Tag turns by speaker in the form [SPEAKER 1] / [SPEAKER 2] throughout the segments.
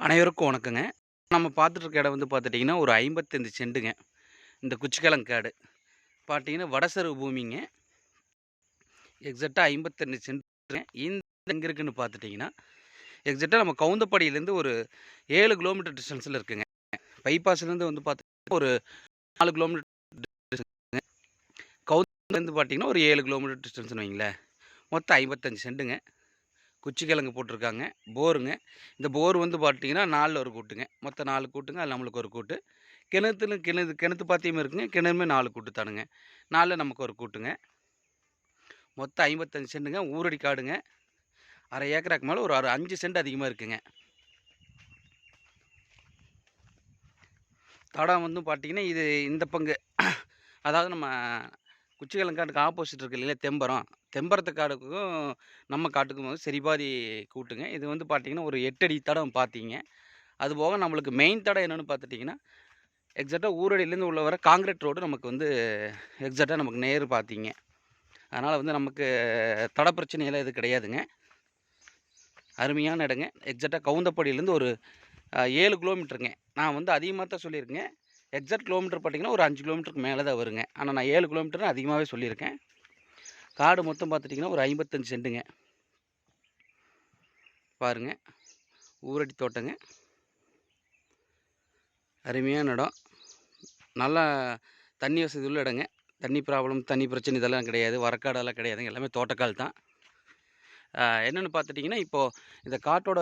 [SPEAKER 1] அனைவருக்கும் வணக்கங்க. நம்ம பார்த்துட்ருக்க இடம் வந்து பார்த்துட்டிங்கன்னா ஒரு ஐம்பத்தஞ்சு செண்டுங்க. இந்த குச்சிக்கிழங்காடு பார்த்தீங்கன்னா வடசரு பூமிங்க. எக்ஸாக்டாக ஐம்பத்தஞ்சு சென்ட் இந்த எங்கே இருக்குதுன்னு பார்த்துட்டிங்கன்னா எக்ஸாக்டாக நம்ம கவுந்தப்பாடியிலேருந்து ஒரு ஏழு கிலோமீட்டர் டிஸ்டன்ஸில் இருக்குங்க. பைபாஸ்லேருந்து வந்து பார்த்தீங்கன்னா ஒரு நாலு கிலோமீட்டர் கவுந்தலேருந்து பார்த்தீங்கன்னா ஒரு ஏழு கிலோமீட்டர் டிஸ்டன்ஸ்னு வைங்களேன். மொத்தம் ஐம்பத்தஞ்சு செண்டுங்க. குச்சிக்கிழங்கு போட்டிருக்காங்க. போருங்க. இந்த போர் வந்து பார்த்தீங்கன்னா நாலில் ஒரு கூட்டுங்க. மொத்தம் நாலு கூட்டுங்க. அது நம்மளுக்கு ஒரு கூட்டு. கிணத்துல கிணறு கிணத்து பாத்தியமே இருக்குங்க. கிணறுமே நாலு கூட்டு தானுங்க. நாலில் நமக்கு ஒரு கூட்டுங்க. மொத்தம் ஐம்பத்தஞ்சு சென்ட்டுங்க ஊரடி காடுங்க. அரை ஏக்கராக்கு மேலே ஒரு அரை அஞ்சு சென்ட் அதிகமாக இருக்குங்க. தடம் வந்து பார்த்தீங்கன்னா இது இந்த பங்கு. அதாவது நம்ம குச்சிக்கிழங்காட்டுக்கு ஆப்போசிட் இருக்கு இல்லையா தெம்பரம். தெம்பரத்து காடுக்கும் நம்ம காட்டுக்கும் வந்து சரிபாதி கூட்டுங்க. இது வந்து பார்த்திங்கன்னா ஒரு எட்டடி தடம் பார்த்தீங்க அதுபோக நம்மளுக்கு மெயின் தடம் என்னென்னு பார்த்துட்டிங்கன்னா எக்ஸாக்டாக ஊரடியிலேருந்து உள்ள வர காங்கிரீட் ரோடு நமக்கு வந்து எக்ஸாக்டாக நமக்கு நேர் பார்த்தீங்க அதனால் வந்து நமக்கு தட பிரச்சனையெல்லாம் இது கிடையாதுங்க. அருமையான இடங்க. எக்ஸாக்டாக கவுந்தப்படியிலேருந்து ஒரு ஏழு கிலோமீட்டருங்க நான் வந்து அதிகமாக தான் சொல்லியிருக்கேன் எக்ஸாக்ட் கிலோமீட்டர் பார்த்தீங்கன்னா ஒரு அஞ்சு கிலோமீட்டருக்கு மேலே தான் வருங்க. ஆனால் நான் ஏழு கிலோமீட்டர் அதிகமாகவே சொல்லியிருக்கேன். காடு மொத்தம் பார்த்துட்டிங்கன்னா ஒரு ஐம்பத்தஞ்சு சென்ட்டுங்க பாருங்கள் ஊரடி தோட்டங்க. அருமையான இடம். நல்லா தண்ணி வசதி உள்ள இடங்க. தண்ணி ப்ராப்ளம் தண்ணி பிரச்சனை இதெல்லாம் கிடையாது. வரக்காடெல்லாம் கிடையாதுங்க. எல்லாமே தோட்டக்கால் தான். என்னென்னு பார்த்துட்டிங்கன்னா இப்போது இந்த காட்டோட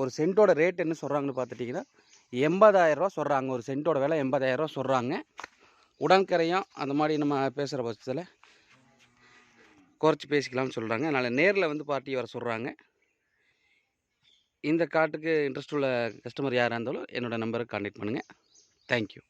[SPEAKER 1] ஒரு சென்ட்டோட ரேட் என்ன சொல்கிறாங்கன்னு பார்த்துட்டிங்கன்னா எண்பதாயிரரூவா சொல்கிறாங்க ஒரு சென்ட்டோட விலை எண்பதாயிரரூவா சொல்கிறாங்க உடன்கரையும் அந்த மாதிரி நம்ம பேசுகிற பட்சத்தில் குறைச்சி பேசிக்கலாம்னு சொல்கிறாங்க அதனால் நேரில் வந்து பார்ட்டி வர சொல்கிறாங்க இந்த காட்டுக்கு இன்ட்ரெஸ்ட் உள்ள கஸ்டமர் யாராக இருந்தாலும் என்னோடய நம்பருக்கு கான்டெக்ட் பண்ணுங்கள் தேங்க்யூ